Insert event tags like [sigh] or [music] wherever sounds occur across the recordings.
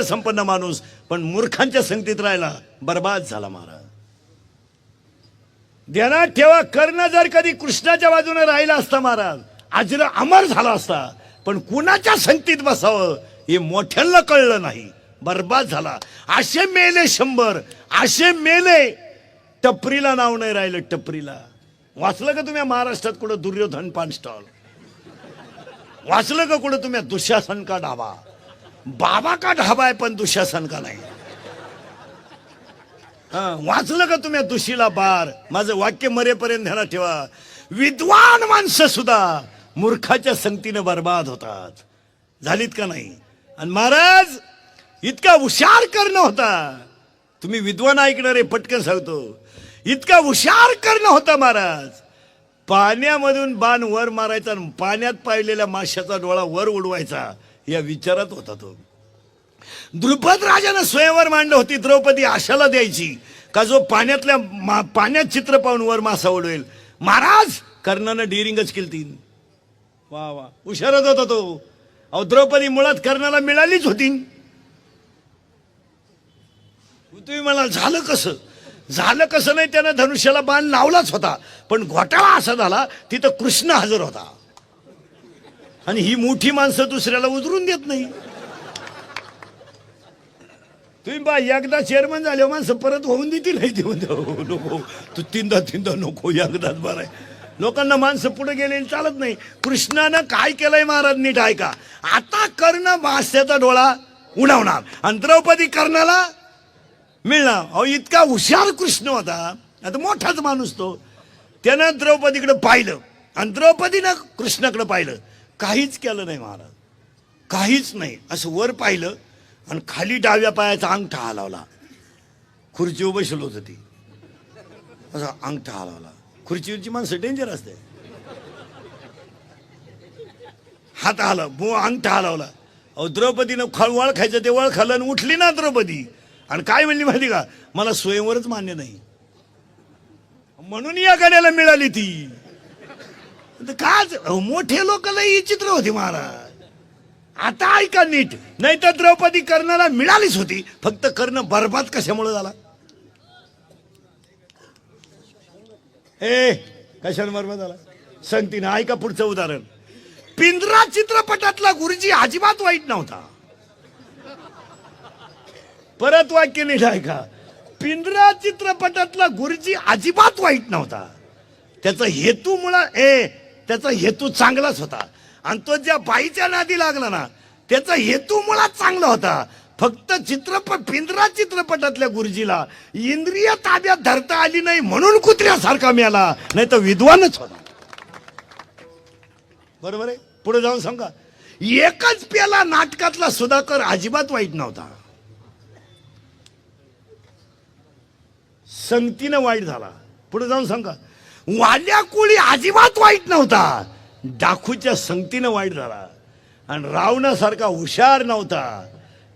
संपन्न माणूस पण मूर्खांच्या संगतीत राहिला बर्बाद झाला महाराज. ध्यानात ठेवा कर्ण जर कधी कृष्णाच्या बाजूने राहिला असता महाराज आजरा अमर झाला असता पण कुणाच्या संगतीत बसावं हे मोठ्यांना कळलं नाही बर्बाद झाला. असे मेले शंभर असे मेले टपरीला नाव नाही राहिलं टपरीला. वाचलं का तुम्ही महाराष्ट्रात कुठं दुर्योधन पान स्टॉल? वाचलं का कुठं तुम्ही दुःशासन का डावा बाबा का ढाबा आहे पण दुःशासन का नाही? वाचलं का तुम्ही दुशीला बार माझं वाक्य मरेपर्यंत ध्यानात ठेवा. विद्वान माणसं सुद्धा मूर्खाच्या संगतीनं बर्बाद होतात. झालीत का नाही? आणि महाराज इतका हुशार करणं होता. तुम्ही विद्वान ऐकणारे पटकन सांगतो. इतका हुशार करणं होता महाराज. पाण्यामधून बाण वर मारायचा आणि पाण्यात पाहिलेल्या माशाचा डोळा वर उडवायचा. या विचारात होता तो. द्रुपद राजानं स्वयंवर मांडलं होती द्रौपदी आशाला द्यायची. का जो पाण्यातल्या पाण्यात चित्र पाहून वर मासा उडवेल महाराज कर्णानं डिरिंगच केली तीन वा वा. हुशारच होता तो. अहो द्रौपदी मुळात कर्णाला मिळालीच होती. तुम्ही मला झालं कसं? झालं कसं नाही त्यानं धनुष्याला बाण लावलाच होता. पण घोटाळा असा झाला तिथं कृष्ण हजर होता. आणि ही मोठी माणसं दुसऱ्याला उजरून देत नाही. तुम्ही बा एकदा चेअरमन झाले माणसं परत होऊन देतील. नाही ते देऊ हो, नको. तू तीनदा तीनदा नको एकदाच बरं आहे. लोकांना माणसं पुढे गेले चालत नाही. कृष्णानं काय केलंय महाराज नीट ऐका. आता कर्ण मास्याचा डोळा उडवणार आणि द्रौपदी कर्णाला मिळणार. अहो इतका हुशार कृष्ण होता. आता मोठाच माणूस तो. त्यानं द्रौपदीकडे पाहिलं आणि द्रौपदीनं कृष्णाकडे पाहिलं. काहीच केलं नाही महाराज. काहीच नाही. असं वर पाहिलं आणि खाली डाव्या पायाचा अंगठा हलावला. खुर्चीवर बसलो होतं ती. असा अंगठा हलावला. खुर्चीवरची माणसं डेंजर असते. हात आलं बो अंगठा हलावला. अहो द्रौपदीनं खळ वळ खायचं ते वळ खाल्लं आणि उठली ना द्रौपदी. आणि काय म्हणली माहिती का? मला स्वयंवरच मान्य नाही. म्हणून या गाड्याला मिळाली ती. काच मोठे लोक लई चित्र होते महाराज. आता ऐका नीट नाही तर द्रौपदी कर्णाला मिळालीच होती फक्त कर्ण बर्बाद कशामुळे झाला? ए कशाला बर्बाद झाला? संगतीनं ऐका पुढचं उदाहरण. पिंजरा चित्रपटातला गुरुजी अजिबात वाईट नव्हता. परत वाक्य नीट ऐका. पिंजरा चित्रपटातला गुरुजी अजिबात वाईट नव्हता. त्याचा हेतू मुळा ए त्याचा हेतू चांगलाच होता. आणि तो ज्या बाईच्या नादी लागला ना त्याचा हेतू मुळात चांगला होता. फक्त चित्रपट पिंजरा चित्रपटातल्या गुरुजीला इंद्रिय ताब्यात धरता आली नाही म्हणून कुत्र्यासारखा मिळाला. नाही तर विद्वानच होता. बरोबर आहे? पुढे जाऊन सांगा. एकच पेला नाटकातला सुधाकर अजिबात वाईट नव्हता. संगतीनं वाईट झाला. पुढे जाऊन सांगा. वाल्या कोळी अजिबात वाईट नव्हता डाकूच्या संगतीनं वाईट झाला. आणि रावणासारखा हुशार नव्हता.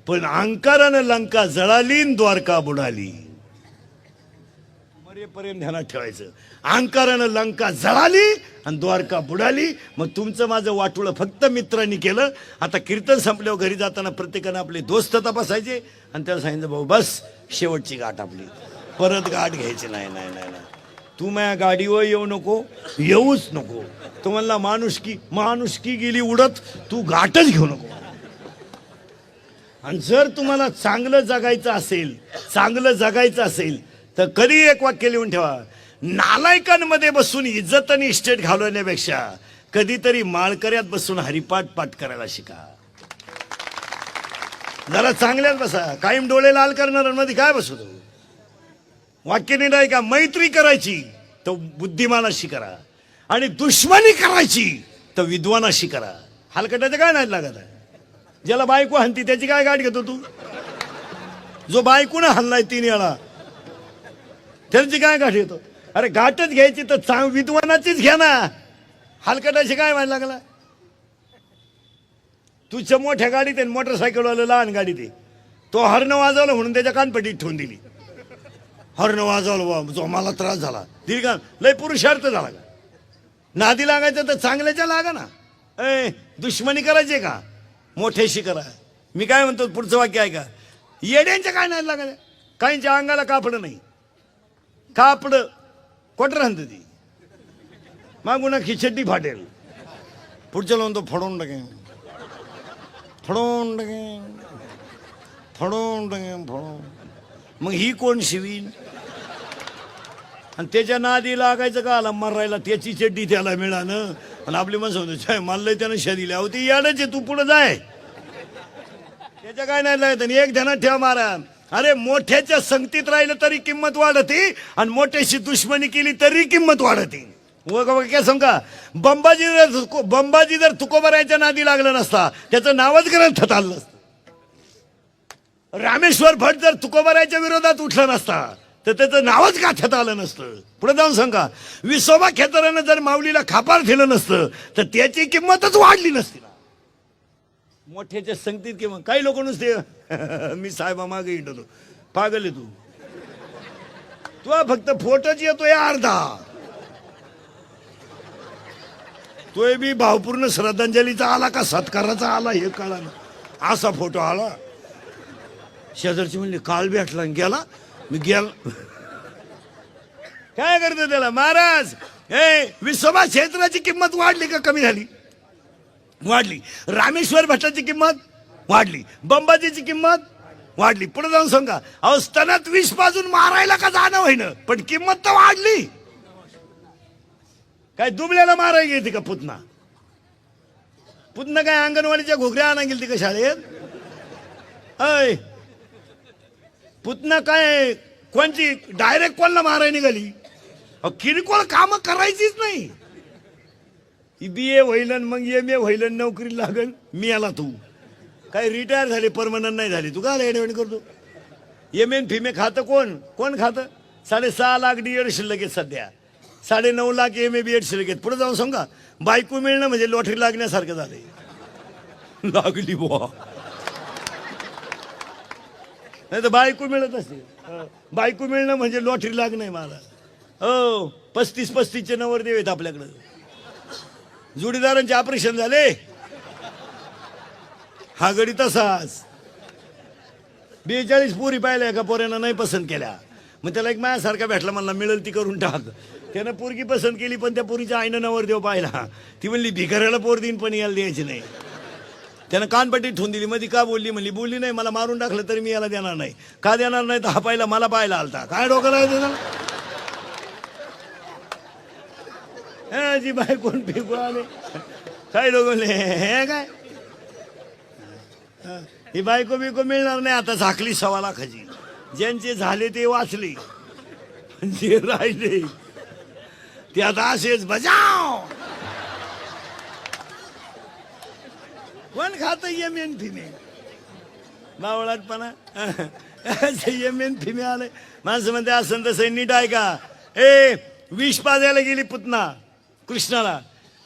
पण अंकारानं लंका जळाली न द्वारका बुडाली. मरेपर्यंत ध्यानात ठेवायचं. अंकारानं लंका जळाली आणि द्वारका बुडाली. मग तुमचं माझं वाटोळं फक्त मित्रांनी केलं. आता कीर्तन संपल्यावर घरी जाताना प्रत्येकानं आपले दोस्त तपासायचे. आणि त्याला सांगितलं भाऊ बस शेवटची गाठ आपली. परत गाठ घ्यायची नाही नाही नाही नाही. तू माझ्या गाडीवर येऊ नको येऊच नको. तो म्हणला माणुसकी माणुसकी गेली उडत तू गाठच घेऊ नको. आणि जर तुम्हाला चांगलं जगायचं असेल चांगलं जगायचं असेल तर कधी एक वाक्य लिहून ठेवा. नालायकांमध्ये बसून इज्जत आणि इस्टेट घालवण्यापेक्षा कधीतरी माळकऱ्यात बसून हरिपाठ पाठ करायला शिका. जरा चांगल्यात बसा. कायम डोळे लाल करणाऱ्यांमध्ये काय बसू तू? वाक्यने नाही का मैत्री करायची तर बुद्धिमानाशी करा. आणि दुश्मनी करायची तर विद्वानाशी करा. हलकटाचं काय नाही लागत? आहे ज्याला बायको हाणती त्याची काय गाठ घेतो तू? जो बायकोनं हल्लाय तीन वेळा त्यांची काय गाठ घेतो? अरे गाठच घ्यायची तर चांग विद्वानाचीच घ्या ना. हलकटाशी काय व्हायला लागला? तुझ्या मोठ्या गाडीत आहे मोटरसायकलवाला लहान गाडीत आहे. तो हरणं वाजवला म्हणून त्याच्या कानपट्टीत ठेवून दिली. हॉर्न वाजवलं बा जो मला त्रास झाला. दिली का? लय पुरुषार्थ झाला का? नादी लागायचं तर चांगल्याच्या लागा ना. ए दुश्मनी करायची का? मोठ्याशी करा. मी काय म्हणतो पुढचं वाक्य आहे का येड्यांच्या काय नाही लागल्या काहींच्या अंगाला कापडं नाही. कापडं कोटर आणतं ती? मागून खिचड्डी फाटेल. पुढच्या लावून तो फडवून टाकेन. फडवून टाकेन. फडवून टाकेन फडवून मग ही कोण शिवीन? आणि त्याच्या नादी लागायचं का? आला मरायला त्याची चड्डी त्याला मिळालं. आणि आपली माणसं म्हणतो छाय त्यानं शा होती अहो ती याडच आहे तू पुढे जाय. त्याच्या काय नाही लागत. आणि एक ध्यानात ठेवा मारा अरे मोठ्याच्या संगतीत राहिलं तरी किंमत वाढते आणि मोठ्याशी दुश्मनी केली तरी किंमत वाढते. ग- काय सांगा बंबाजी जर बंबाजी जर तुकोबरायच्या नादी लागलं नसता त्याचं नावच ग्रंथात आलं नसतं. रामेश्वर भट जर तुकोबरायच्या विरोधात उठला नसता तर त्याचं नावच गाठ्यात आलं नसतं? पुढे जाऊन सांगा. विसोबा खेतरानं जर माऊलीला खापार दिलं नसतं तर त्याची किंमतच वाढली नसती ना. मोठ्याच्या संगतीत किंवा काही लोक नुसते [laughs] मी साहेबा मागे हिंडतो. पागल आहे तू. तू फक्त फोटोच येतोय अर्धा. तोय बी भावपूर्ण श्रद्धांजलीचा आला का सत्काराचा आला हे कळा असा फोटो आला. शेजारची म्हणली काल भेटला गेला. मी गेला काय करतो त्याला? महाराज हे विसोबा क्षेत्राची किंमत वाढली का कमी झाली? वाढली. रामेश्वर भट्टाची किंमत वाढली. बंबाजीची किंमत वाढली. पुढे जाऊन सांगा अहो स्तनात विष पाजून मारायला का जाणं होईन? पण किंमत तर वाढली. काय दुबल्याला मारायला गेली का पुतना? पुतना काय अंगणवाडीच्या घोगऱ्या आणा गेली का शाळेत? अय पुतना काय कोणची? डायरेक्ट कोणला माराय निघाली? अहो, किरकोळ काम करायचीच नाही. बी ए व्हायलन मग एम ए व्हायलन नोकरी लागल मी आला तू. काय रिटायर झाले परमनंट नाही झाली. तू का एडवण करतो? एम एन फिमे खातं कोण? कोण खातं? साडेसहा लाख डी एड शिल्लक आहेत सध्या. साडे नऊ lakh M A B Ed शिल्लक आहेत. पुढे जाऊन सांगा बायको मिळणं म्हणजे लॉटरी लागण्यासारखं झालंय. लागली बुवा. नाही तर बायको मिळत असते. बायको मिळणं म्हणजे लॉटरी लागणं आहे मला. हो पस्तीस पस्तीसचे नवरदेव आहेत आपल्याकडं. जोडीदारांचे ऑपरेशन झाले. हा गडी तसाच. बेचाळीस पोरी पाहिल्या का पोऱ्यानं नाही पसंत केल्या. मग त्याला एक माझ्यासारखा भेटला मला मिळेल ती करून टाक. त्यानं पोरगी पसंत केली पण त्या पोरीच्या आईनं नवरदेव पाहिला. ती म्हणली भिकाऱ्याला पोर देईन पण याला द्यायची नाही. त्यानं कानपट्टी ठेवून दिली. मध्ये का बोलली? म्हणली बोलली नाही मला मारून टाकलं तरी मी याला देणार नाही. का देणार नाही तर हा पाहिला मला पाहायला आलता. काय डोकं राहायचं हे जी बाय कोण फेकू आले? काय लोक हे काय? ही बायको बिको मिळणार नाही आता झाकली सव्वा लाखाची. ज्यांचे झाले ते वाचले. जे राहिले. ते आता असेच बजाव. कोण खात एम एन फिमे बावळाटपणा एम एन फिमे आले. माणसं म्हणते असं तसं नीट आहे का? ए विष पाजायला गेली पुतना. कृष्णाला.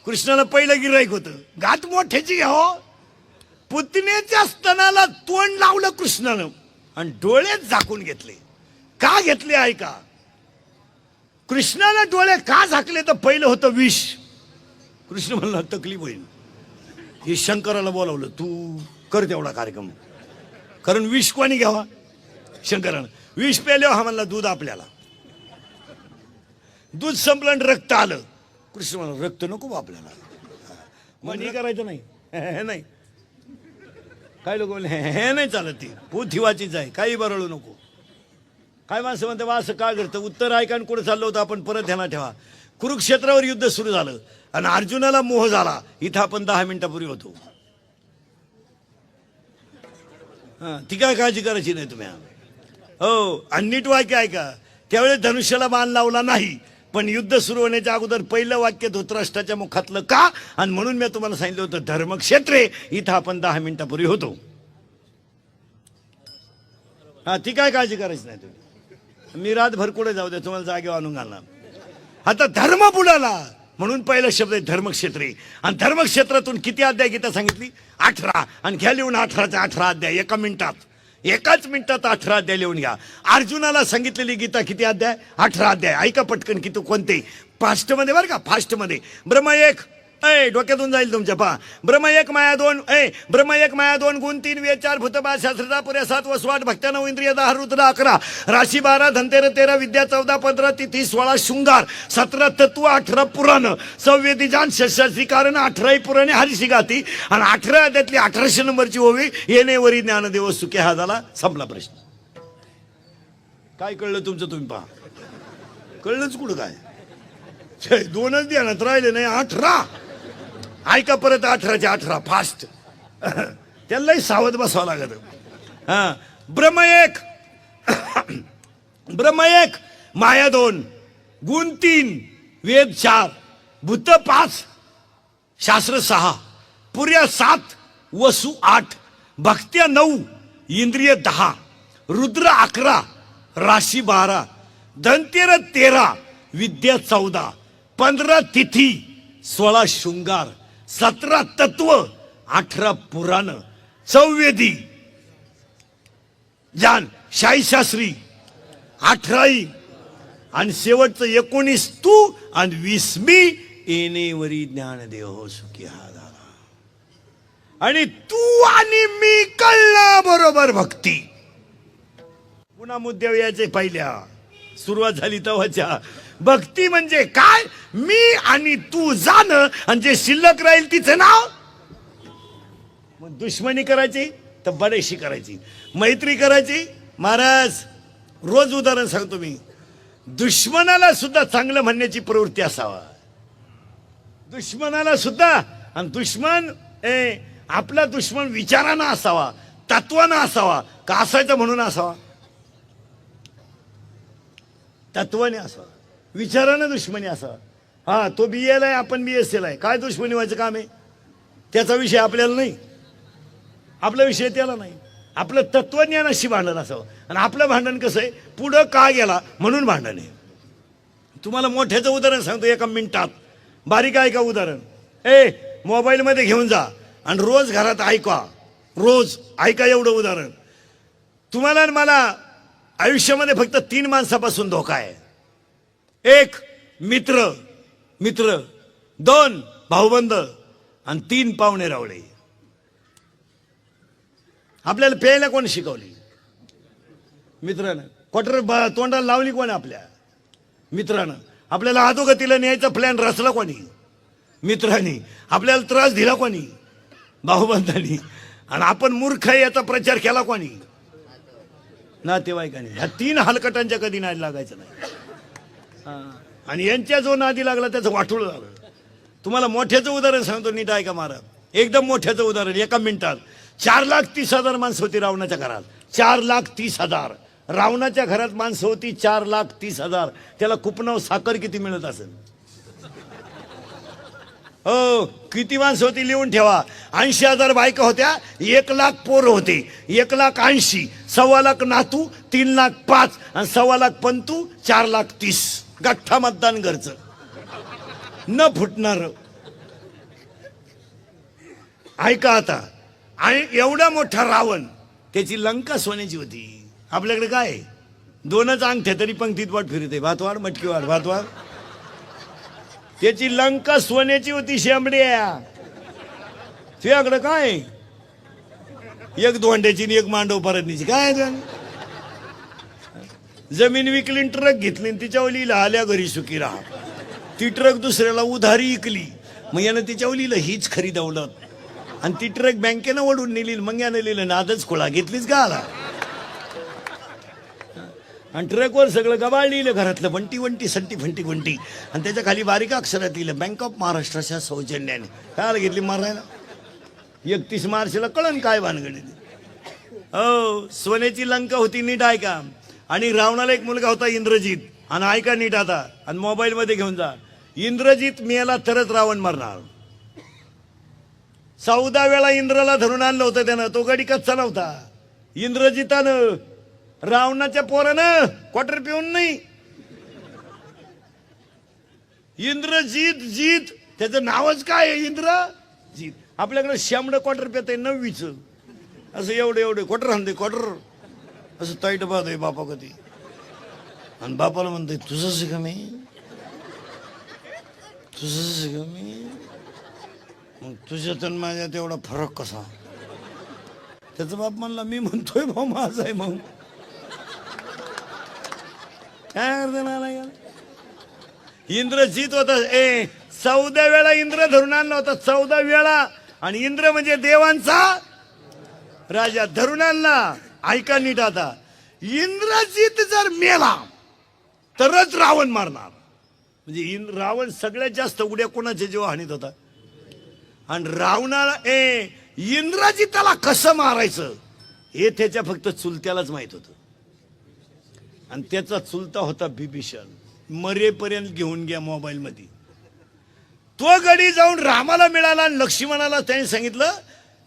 कृष्णाला पहिलं गिराईक होतं. घात मोठ्याची घ्या हो. पुतनेच्या स्तनाला तोंड लावलं कृष्णानं. आणि डोळेच झाकून घेतले. का घेतले ऐका कृष्णानं डोळे का झाकले? तर पहिलं होतं विष. कृष्ण म्हणला तकलीफ होईल. हे शंकराला बोलावलं तू कर तेवढा कार्यक्रम. कारण विष कोणी घ्यावा? शंकरानं. विष प्याल्यावर हा म्हणला दूध आपल्याला. दूध संपलं आणि रक्त आलं. कृष्ण म्हणा रक्त नको आपल्याला. मग हे करायचं नाही. हे नाही. काय लोक म्हणले हे नाही चालत ती. पोथिवाचीच आहे. काही बरळू नको. काय माणसं म्हणते वा असं का करतं उत्तर ऐका आणि कुठं चाललं होतं आपण? परत ध्यानात ठेवा. कुरुक्षेत्रावर युद्ध सुरू झालं आणि अर्जुनाला मोह झाला. इथं आपण दहा मिनिटापूर्वी होतो. हा ती काय काळजी करायची नाही तुम्ही? हो आणि नीट वाक्य ऐका. त्यावेळेस धनुष्याला मान लावला नाही पण युद्ध सुरू होण्याच्या अगोदर पहिलं वाक्य धोतराष्ट्राच्या मुखातलं का? आणि म्हणून मी तुम्हाला सांगितलं होतं धर्मक्षेत्रे इथं आपण दहा मिनिटापूर्वी होतो. हा ती काय काळजी करायची नाही तुम्ही? मी रातभर कुठे जाऊ दे तुम्हाला जागेवर आणून घालणार. आता धर्म बुडाला. म्हणून पहिला शब्द आहे धर्मक्षेत्री. आणि धर्मक्षेत्रातून किती अध्याय गीता सांगितली? अठरा. आणि घ्या लिहून अठराचा अठरा अध्याय एका मिनिटात. एकाच मिनिटात अठरा अध्याय लिहून घ्या. अर्जुनाला सांगितलेली गीता किती अध्याय? अठरा अध्याय. ऐका पटकन किती कोणते? फास्टमध्ये बरं का? फास्टमध्ये. ब्रह्म एक. ऐ डोक्यातून जाईल तुमच्या पहा. ब्रह्म एक माया दोन ऐ ब्रह्म एक माया दोन गुण तीन वे चार भूतबा शास्त्रता पुऱ्या सात वसवाट भक्त्या नऊ इंद्रिय दहा रुद्र अकरा. राशी बारा धनतेर तेरा विद्या चौदा पंधरा तिथी सोळा शृंगार. सतरा तत्व अठरा पुराण. सव्वेदी जान शशाची कारण अठराही पुराणे हरिशी गाती. आणि अठरा त्यातली अठराशे नंबरची ओवी येणे वरी ज्ञानदेव सुखे हा झाला संपला प्रश्न. काय कळलं तुमचं तुम्ही पहा. कळलंच कुठं काय? दोनच दोनच ध्यानात राहिले नाही अठरा. ऐका परत अठराच्या अठरा फास्ट त्यालाही सावध बसावं लागत. हा. ब्रह्म एक. ब्रह्म एक. माया दोन. गुण तीन. वेद चार. भूत पाच. शास्त्र सहा. पुर्या सात. वसू आठ. भक्त्या नऊ. इंद्रिय दहा. रुद्र अकरा. राशी बारा. धनतेर तेरा. विद्या चौदा. पंधरा तिथी. सोळा शृंगार. सतरा तत्व अठरा पुराण. चौवेदी. जान शाहीशास्त्री. अठराई. आणि शेवटचं एकोणीस तू आणि वीस मी. येणेवरी ज्ञानदेव हो सुखी हा झाला. आणि तू आणि मी कळला बरोबर भक्ती. पुन्हा मुद्द्यावर यायचे पहिल्या. सुरुवात झाली तेव्हाच्या भक्ती म्हणजे काय? मी आणि तू जाण आणि जे शिल्लक राहील तिचं नाव? मग दुश्मनी करायची तर बरेशी करायची. मैत्री करायची? महाराज रोज उदाहरण सांगतो मी. दुश्मनाला सुद्धा चांगलं म्हणण्याची प्रवृत्ती असावा. दुश्मनाला सुद्धा आणि दुश्मन ए आपला दुश्मन विचारानं असावा तत्वानं असावा का असायचं म्हणून असावा? तत्वाने असावा. विचारानं दुश्मनी असा हा तो बी एल आहे आपण बी एस एल आहे. काय दुश्मनी व्हायचं काम आहे? त्याचा विषय आपल्याला नाही. आपला विषय त्याला नाही. आपलं तत्वज्ञानाशी भांडण असावं. आणि आपलं भांडण कसं आहे? पुढं का गेला म्हणून भांडण आहे. तुम्हाला मोठ्याचं उदाहरण सांगतो एका मिनिटात. बारीक ऐका उदाहरण? ए मोबाईलमध्ये घेऊन जा आणि रोज घरात ऐका. रोज ऐका एवढं उदाहरण. तुम्हाला आणि मला आयुष्यामध्ये फक्त तीन माणसापासून धोका आहे. एक मित्र मित्र दोन भाऊबंद आणि तीन पाहुणे रावळे. आपल्याला प्यायला कोण शिकवली? मित्रानं. क्वार्टर तोंडाला लावली कोण आपल्या? मित्रानं. आपल्याला अधोगतीला न्यायचा प्लॅन रचला कोणी? मित्रांनी. आपल्याला त्रास दिला कोणी? भाऊबंधांनी आणि आपण मूर्ख आहे याचा प्रचार केला कोणी? नातेवाईकांनी. ह्या तीन हलकटांच्या कधी नाही लागायचं नाही. आणि यांच्या जो नादी लागला त्याचं वाटूळ झालं. तुम्हाला मोठ्याचं उदाहरण सांगतो नीट ऐका महाराज. एकदम मोठ्याचं उदाहरण एका मिनिटात. चार लाख तीस हजार माणसं होती रावणाच्या घरात. चार लाख तीस हजार. रावणाच्या घरात माणसं होती चार लाख तीस हजार. त्याला कुपनाव साखर किती मिळत असेल? हो किती माणसं होती लिहून ठेवा. ऐंशी हजार बायका होत्या एक लाख पोर होते. एक लाख ऐंशी सव्वा लाख नातू तीन लाख पाच आणि सव्वा लाख पंतू चार लाख तीस. गठ्ठा मतदान घरचं न फुटणार. ऐका आता. आणि एवढा मोठा रावण त्याची लंका सोन्याची होती. आपल्याकडे काय? दोनच अंगठ्या तरी पंक्तीत वाट फिरते. भातवाड मटकीवाड भातवाड. त्याची लंका सोन्याची होती शेंबड्या. तुझ्याकडे काय? एक दोंड्याची आणि एक मांडव परतनीची काय जमीन विकली ट्रक घेतली तिच्या तिच्यावर लिहिलं आल्या घरी सुखी राहा ती ट्रक दुसऱ्याला उधारी इकली. मग यानं तिच्यावर लिहिलं हीच खरी दौलत आणि ती ट्रक बँकेनं ओढून नेली मग यानं लिहिलं नादच खोळा घेतलीच का आला? आणि ट्रकवर सगळं गबाळ लिहिलं घरातलं बंटी वंटी संटी फंटी गुंटी. आणि त्याच्याखाली बारीक अक्षरात लिहिलं बँक ऑफ महाराष्ट्राच्या सौजन्याने. काय घेतली मारायला? एकतीस मार्चला कळण काय भानगडी हो सोन्याची लंका होती नीट का आणि रावणाला एक मुलगा होता इंद्रजित. आणि ऐका नीट आता? आणि मोबाईलमध्ये घेऊन जा. इंद्रजित मेला तरच रावण मरणार. चौदा वेळा इंद्राला धरून आणलं होतं त्यानं. तो गडी कच्चा नव्हता. इंद्रजितानं रावणाच्या पोरानं क्वार्टर पिऊन नाही. इंद्रजीत जीत त्याचं नावच काय आहे इंद्र? जीत. आपल्याकडे श्यामडं क्वार्टर पेत आहे नववीच. असं एवढं एवढं. क्वार्टर आणते क्वार्टर असं ताईट पाहतोय आहे बापा कधी आणि बापाला म्हणतोय तुझं कमी तुझं कमी मग तुझ्यात आणि माझ्यात एवढा फरक कसा? त्याचा बाप म्हणला मी म्हणतोय भाऊ माझा आहे मग. काय अर्थ इंद्र इंद्रजित होता. ए चौदा वेळा इंद्र धरून आणला होता चौदा वेळा. आणि इंद्र म्हणजे देवांचा राजा धरून आणला. ऐका नीट आता. इंद्रजित जर मेला तरच रावण मारणार. म्हणजे इंद्र रावण सगळ्यात जास्त उड्या कोणाच्या जीव हानीत होता? आणि रावणाला ए इंद्रजिताला कसं मारायचं? हे त्याच्या फक्त चुलत्यालाच माहीत होतं. आणि त्याचा चुलता होता बिभीषण. मरेपर्यंत घेऊन घ्या मोबाईल मध्ये तो गडी जाऊन रामाला मिळाला आणि लक्ष्मणाला त्याने सांगितलं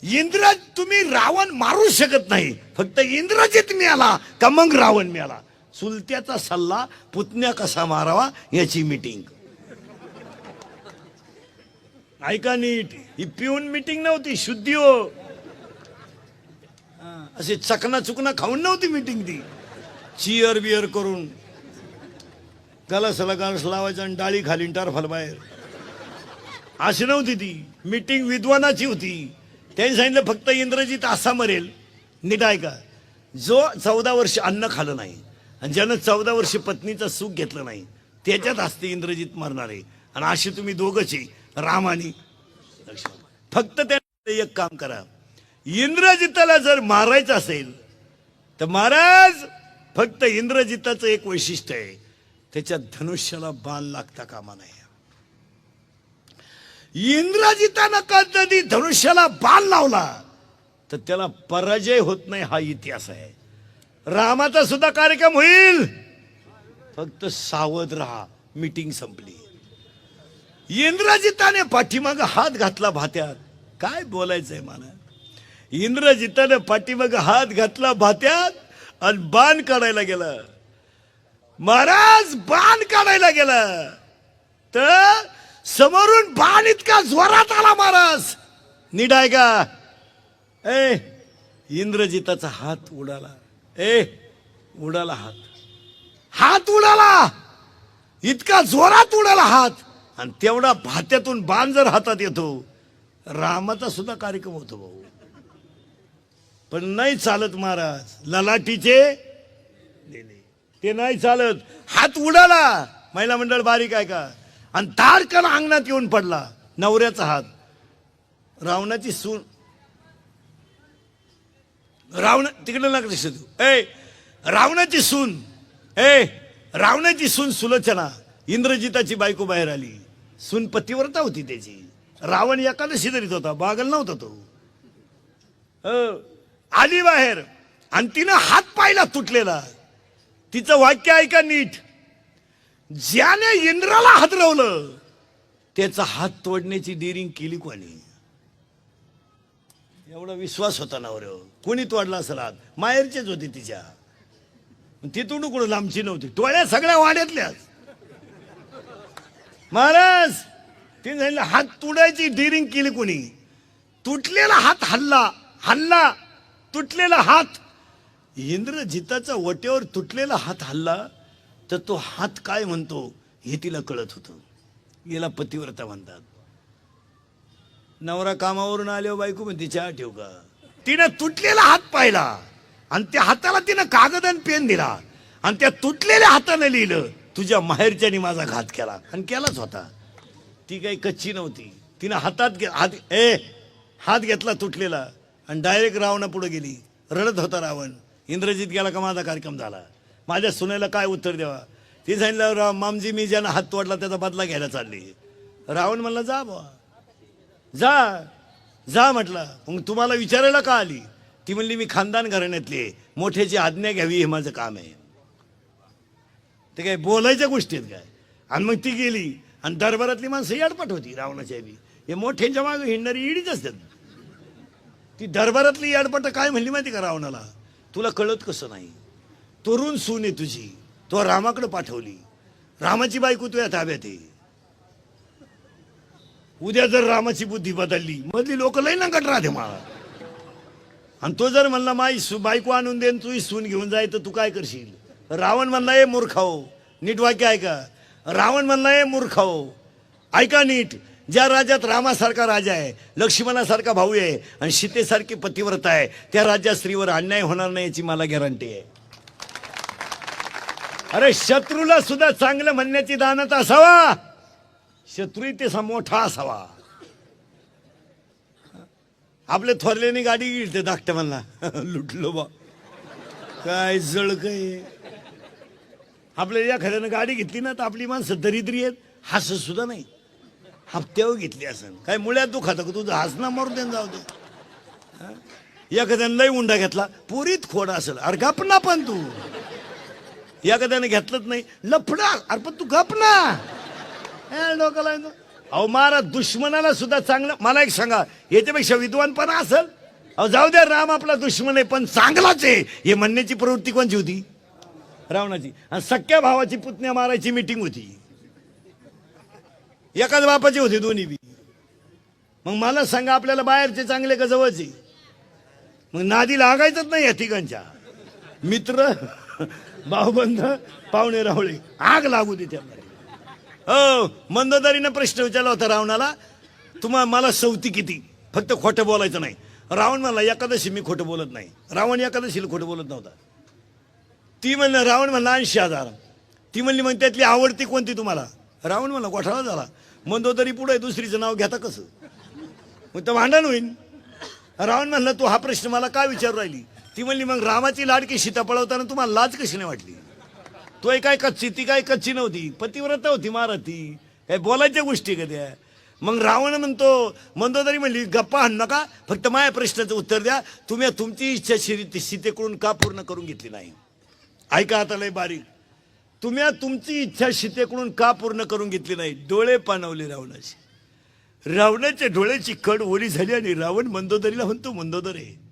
इंद्र तुम्ही रावण मारू शकत नाही. फक्त इंद्रजित मिळाला का मग रावण मिळाला? चुलत्याचा सल्ला पुतण्या कसा मारावा याची मिटिंग ऐका नीट ही पिऊन मीटिंग नव्हती शुद्धी हो. असे चकना चुकना खाऊन नव्हती मीटिंग ती. चिअर बिअर करून. गलासला गलास लावायचा आणि डाळी खाली टारफाल बाहेर अशी नव्हती ती. मीटिंग विद्वानाची होती. त्यांनी सांगितलं फक्त इंद्रजित असा मरेल. नीट ऐका. जो चौदा वर्ष अन्न खाल्लं नाही आणि ज्यानं चौदा वर्ष पत्नीचं सुख घेतलं नाही त्याच्यात असते इंद्रजित मरणारे. आणि असे तुम्ही दोघंच आहे राम आणि फक्त त्या एक काम करा. इंद्रजिताला जर मारायचं असेल तर महाराज फक्त इंद्रजिताचं एक वैशिष्ट्य आहे त्याच्या धनुष्याला बाण लागता कामा नाही इंद्रजितानं कधी धनुष्याला बाण लावला? तर त्याला पराजय होत नाही हा इतिहास आहे. रामाचा सुद्धा कार्यक्रम होईल. फक्त सावध राहा. मीटिंग संपली. इंद्रजिताने पाठीमाग हात घातला भात्यात. काय बोलायचंय मला इंद्रजिताने पाठीमाग हात घातला भात्यात आणि बाण काढायला गेला. महाराज बाण काढायला गेला. तर समोरून बाण इतका जोरात आला महाराज निडाय का ए इंद्रजिताचा हात उडाला. ए उडाला हात. हात उडाला. इतका जोरात उडाला हात. आणि तेवढा भात्यातून बाण जर हातात येतो रामाचा सुद्धा कार्यक्रम होतो भाऊ. पण नाही चालत महाराज ललाटीचे ते नाही चालत. हात उडाला. महिला मंडळ बारीक आहे का? आणि तारकन अंगणात येऊन पडला नवऱ्याचा हात. रावणाची सून. रावण तिकडे ना लक्ष देऊ ए रावणाची सून. ए रावणाची सून सुलोचना. इंद्रजिताची बायको बाहेर आली. सून पतिव्रता होती त्याची. रावण एकादशी धरीत होता बागल नव्हता तो. आली बाहेर. आणि तिनं हात पाहिला तुटलेला. तिचं वाक्य ऐका नीट. ज्याने इंद्राला हातरवलं त्याचा हात तोडण्याची डिरिंग केली कोणी? एवढा विश्वास होता नवर कोणी तोडला असेल हात? माहेरचेच होते तिच्या. तिथून कुठं लांबची नव्हती. टोळ्या सगळ्या वाड्यातल्याच. महाराज तिने सांगितलं हात तुडायची डिरिंग केली कोणी? तुटलेला हात हल्ला हल्ला तुटलेला हात. इंद्रजिताचा वटेवर तुटलेला हात हल्ला तर तो हात काय म्हणतो हे तिला कळत होतं. याला पतिव्रता म्हणतात. नवरा कामावरून आल्यावर बायको म्हणते चहा ठेव का? तिनं तुटलेला हात पाहिला. आणि त्या हाताला तिनं कागद आणि पेन दिला. आणि त्या तुटलेल्या हातानं लिहिलं तुझ्या माहेरच्यानी माझा घात केला. आणि केलाच होता. ती काही कच्ची नव्हती. तिनं हातात घे हात ए हात घेतला तुटलेला. आणि डायरेक्ट रावणा पुढे गेली. रडत होता रावण. इंद्रजित गेला का माझा कार्यक्रम झाला? माझ्या सुनेला काय उत्तर द्यावा? ती सांगितलं राव मामजी मी ज्यानं हात तोडला त्याचा बदला घ्यायला चालली. रावण म्हणला जा बुवा. जा जा म्हटलं. मग तुम्हाला विचारायला का आली? ती म्हणली मी खानदान घराण्यातली आहे. मोठ्याची आज्ञा घ्यावी हे माझं काम आहे. ते काय बोलायच्या गोष्टी आहेत काय? आणि मग ती गेली आणि दरबारातली माणसं याडपट होती रावणाच्या बी. हे मोठ्यांच्या मागे हिंडणारी इडीच असतात. ती दरबारातली याडपट काय म्हणली माहिती का रावणाला? तुला कळत कसं नाही? तरुण सून आहे तुझी. तो रामाकडे पाठवली. रामाची बायको तुझ्या ताब्यात आहे. उद्या जर रामाची बुद्धी बदलली मधली लोक लई नंकट राहते मला आणि तो जर म्हणला माई सु बायको आणून देन तुझी सून घेऊन जाय तर तू काय करशील? रावण म्हणला ए मूर्खाओ हो. नीट वाक्य ऐका. रावण म्हणला ए मूर्खाओ हो. ऐका नीट. ज्या राज्यात रामासारखा राजा आहे लक्ष्मणासारखा भाऊ आहे आणि सीतेसारखी पतिव्रता आहे त्या राज्यात स्त्रीवर अन्याय होणार नाही याची मला गॅरंटी आहे. अरे शत्रूला सुद्धा चांगलं म्हणण्याची दानत असावा. शत्रू ते मोठा असावा. आपले थोरल्याने गाडी गिळते ते धाकट म्हणला लुटलो बा. काय जळ काय आपल्या एखाद्यानं गाडी घेतली ना तर आपली माणसं दरिद्री आहेत. हसत सुद्धा नाही. हप्त्यावर घेतली असं काय मुळ्यात दुखात का तुझं हसना मारून दे जाऊ दे. एखाद्यानं लय उंडा घेतला पुरीत खोड असेल. अरे गप ना पण तू. एखाद्याने घेतलंच नाही. लफडा. अरे पण तू गप ना. डोकाला डोक्याला अहो मारा दुश्मनाला सुद्धा चांगलं मला एक सांगा याच्यापेक्षा विद्वानपणा असेल? अहो जाऊ द्या राम आपला दुश्मन आहे पण चांगलाच आहे. हे म्हणण्याची प्रवृत्ती कोणची होती? रावणाची. आणि सख्या भावाची पुतण्या मारायची मिटिंग होती. एकाच बापाची होती दोन्ही बी. मग मला सांगा आपल्याला बाहेरचे चांगले का जवळचे? मग नादी लागायचंच नाही या ठिकाणच्या मित्र. भाऊबंध पाहुणे रावळे आग लागू दे त्यामध्ये. हो मंदोदारीनं प्रश्न विचारला होता रावणाला तुम्हा मला सवती किती? फक्त खोटं बोलायचं नाही. रावण म्हणला एकादशी मी खोटं बोलत नाही. रावण एकादशीला खोटं बोलत नव्हता. ती म्हणलं रावण म्हणला ऐंशी हजार. ती म्हणली मग त्यातली आवडती कोणती तुम्हाला? रावण म्हणला गोठाळा झाला. मंदोदरी पुढे दुसरीचं नाव घेता कसं? मग तर भांडण होईल रावण म्हणलं तू हा प्रश्न मला काय विचारू राहिली? ती म्हणली मग रामाची लाडकी सीता पळवताना तुम्हाला लाज कशी नाही वाटली? तो एक काय कच्ची ती काय कच्ची नव्हती. पतिव्रता होती महाराज ती काय बोलायच्या गोष्टी का त्या मग रावण म्हणतो मंदोदरी म्हणली गप्पा हाण नका. फक्त माझ्या प्रश्नाचं उत्तर द्या. तुम्ही तुमची इच्छा शिरी सीतेकडून का पूर्ण करून घेतली नाही? ऐका आता लय बारीक. तुम्ही तुमची इच्छा सीतेकडून का पूर्ण करून घेतली नाही? डोळे पाणवले रावणाचे. रावणाच्या डोळ्याची कड ओली झाली आणि रावण मंदोदरीला म्हणतो मंदोदरे